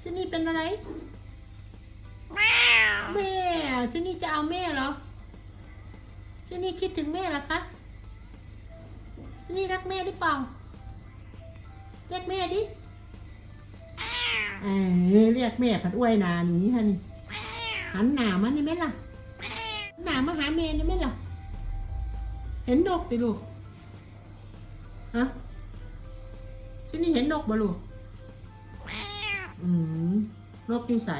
ซินี่เป็นอะไรแม่ซินี่จะเอาแม่เหรอซินี่คิดถึงแม่เหรอคะซินี่รักแม่หรือเปล่าเรียกแม่ดิเออเรียกแม่ผัดอ้วยหนาหนีฮะนี่หันหนามานี่ไหมล่ะหันหนามาหาแม่นี่ไหมล่ะ เห็นนกติลูกฮะซินี่เห็นนกบ่ลูก อืมนกอยู่ใส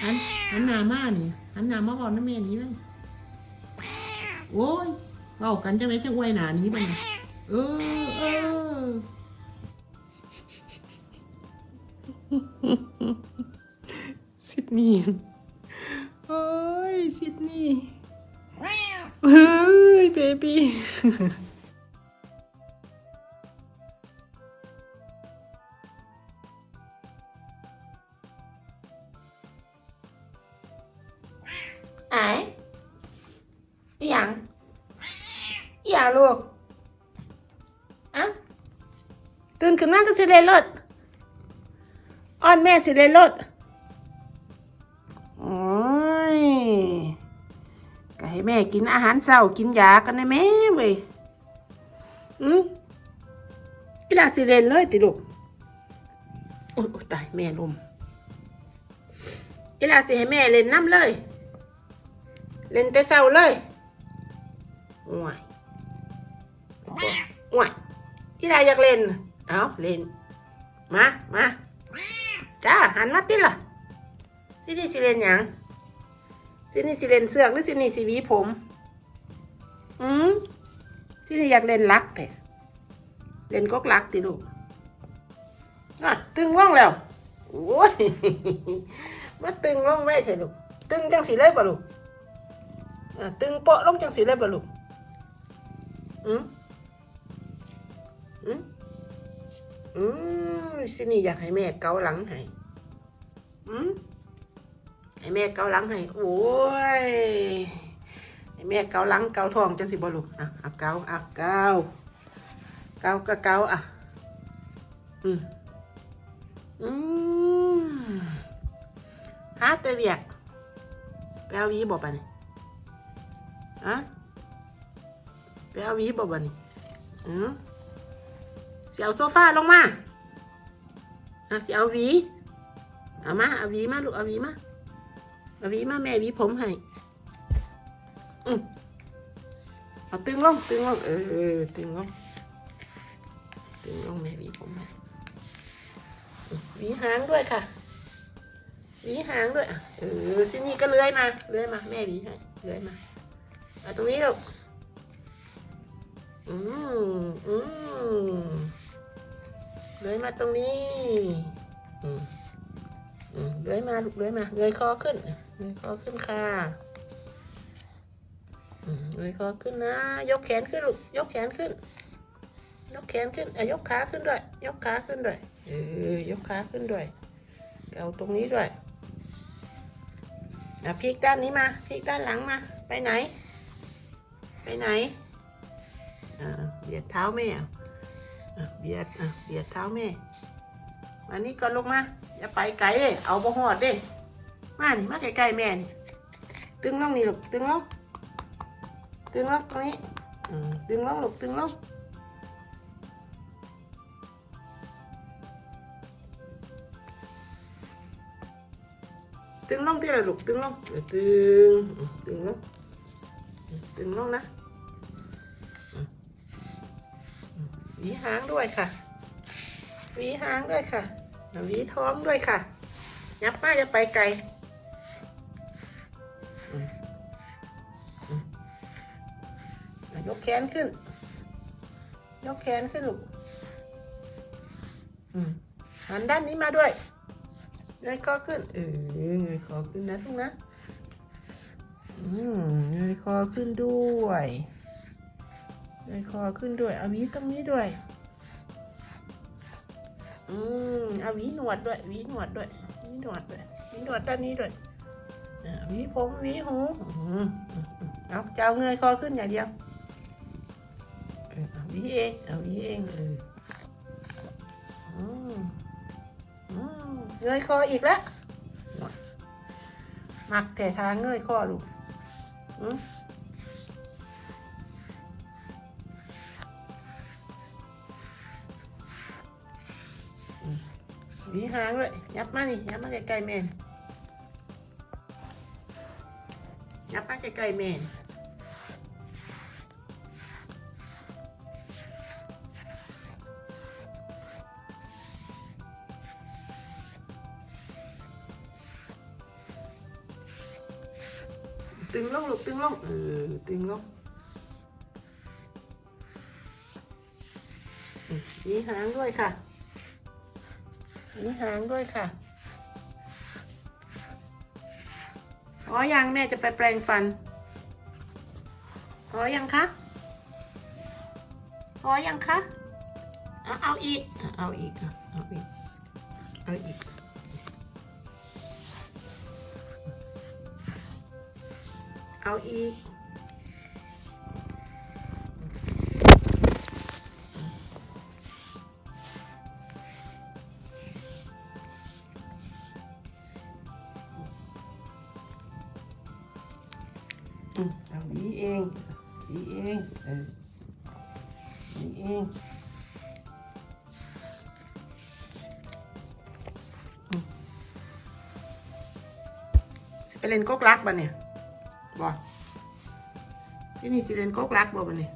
หันหันหนามานี่หันหนามาบอกน้ำเมนี้ไหมโอ้ยเว้ากันจังไรจังอวยหนานี้ไปเออเออซิดนีย์โอ้ยซิดนีย์เฮ้ยเบบี้ อีหยังลูกอะตื่นขึ้นมาก็สิเลยรถอ้อนแม่สิเลยรถโอ้ยก็ให้แม่กินอาหารเช้ากินยากันได้แม่เว้ยอืมกีฬาสิเล่นเลยติลูกโอ้ยโอ้ยตายแม่ลมกีฬาสิให้แม่เล่นน้ำเลย เล่นแต่เช้าเลยห่วย ห่วยที่ใดอยากเล่น เอาเล่น มามาจ้าหันมาติล่ะสินี่สิเล่นหยังสินี่สิเล่นเสือกหรือสินี่สิวีผมอืมที่นี่อยากเล่นลักแต่เล่นก๊กลักติลูกอะตึงว่องแล้วโอ้ยมาตึงล่องไว้เถอะลูกตึงจังสีเลยป่ลูกอะตึงโปะลงจังสีเลยบ่ลูกอืม อืมอืมสินี่อยากให้แม่เกาหลังให้อืมให้แม่เกาหลังให้โอ้ยให้แม่เกาหลังเกาท้องจังสิบ่ลูกอะอะเกาอะเกาเกาก็เกาอะ อืมอืมหาแต่เวียกไปเอาหวีบ่ปะนี่อะไปเอาหวีบ่บ่นี่อืม อสิเอาโซฟาลงมาอะสิเอาหวี เอามาเอาหวีมาลูกเอาหวีมาเอาหวีมาแม่หวีผมให้อืมเอาตึงลงตึงลงเออเออตึงลงตึงลงแม่หวีผมให้อืมหวีหางด้วยค่ะหวีหางด้วยเออสินี่ก็เลื้อยมาเลื้อยมาแม่หวีให้เลื้อยมามาตรงนี้ลูกอืมอืม เลยมาตรงนี้อืมอืมเลยมาลูกเลยมาเลยคอขึ้นเลยคอขึ้นค่ะอืมเลยคอขึ้นนะ ยกแขนขึ้นลูก ยกแขนขึ้น ยกแขนขึ้นอะยกขาขึ้นด้วย ยกขาขึ้นด้วย เออยกขาขึ้นด้วยเกาตรงนี้ด้วย อะพลิกด้านนี้มา พลิกด้านหลังมา ไปไหน ไปไหน อ่าเบียดเท้าแม่อะอะ เบียดอะเบียดเท้าแม่มานี่ก่อนลงมาอย่าไปไกลเลยเอาบ่หอดเด้มานี่มาใกล้ๆแม่นี่ตึงลงนี่ลูกตึงลงตึงลงตรงนี้ตึงลงลูกตึงลงตึงลงที่ละลูกตึงลงเออตึงตึงลงอืมตึงลงนะ หวีหางด้วยค่ะ หวีหางด้วยค่ะ หวีท้องด้วยค่ะ ยับมาจะไปไกลยกแขนขึ้น ยกแขนขึ้นลูกหันด้านนี้มาด้วยเงยคอขึ้น เออเงยคอขึ้นนะทุกนะอืมเงยคอขึ้นด้วย เลยคอขึ้นด้วย เอาวีตรงนี้ด้วย อืมเอาวีหนวดด้วย วีหนวดด้วย วีหนวดด้วย วีหนวดด้านนี้ด้วยอ่าหวีผมวีหูเอาจะเอาเงยคอขึ้นอย่างเดียวเอาวีเองเอาวีเองเออเงยคออีกแล้วมักแต่ทางเงยคอลูกอืม หวีหางเลยยับมานี่ยับมาใกล้ๆแม่นยับมาใกล้ๆแม่นตึงลงลูกตึงลงเออตึงลงอืมมีหางด้วยค่ะ มีหางด้วยค่ะ อ๋อยังแม่จะไปแปรงฟัน อ๋อยังคะ อ๋อยังคะเอาเอาอีก เอาอีก เอาอีก เอาอีกเอาอีก เอาหวีเองหวีเองเออหวีเองอืมสิไปเล่นก๊กลักบ่เนี่ยบ่ที่นี่สิเล่นก๊กลักบ่บ่เนี่ย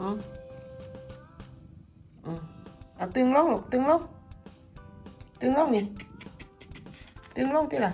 อืมอืมเอาตึงลงลูกตึงลงตึงลงนี่ตึงลงที่ล่ะ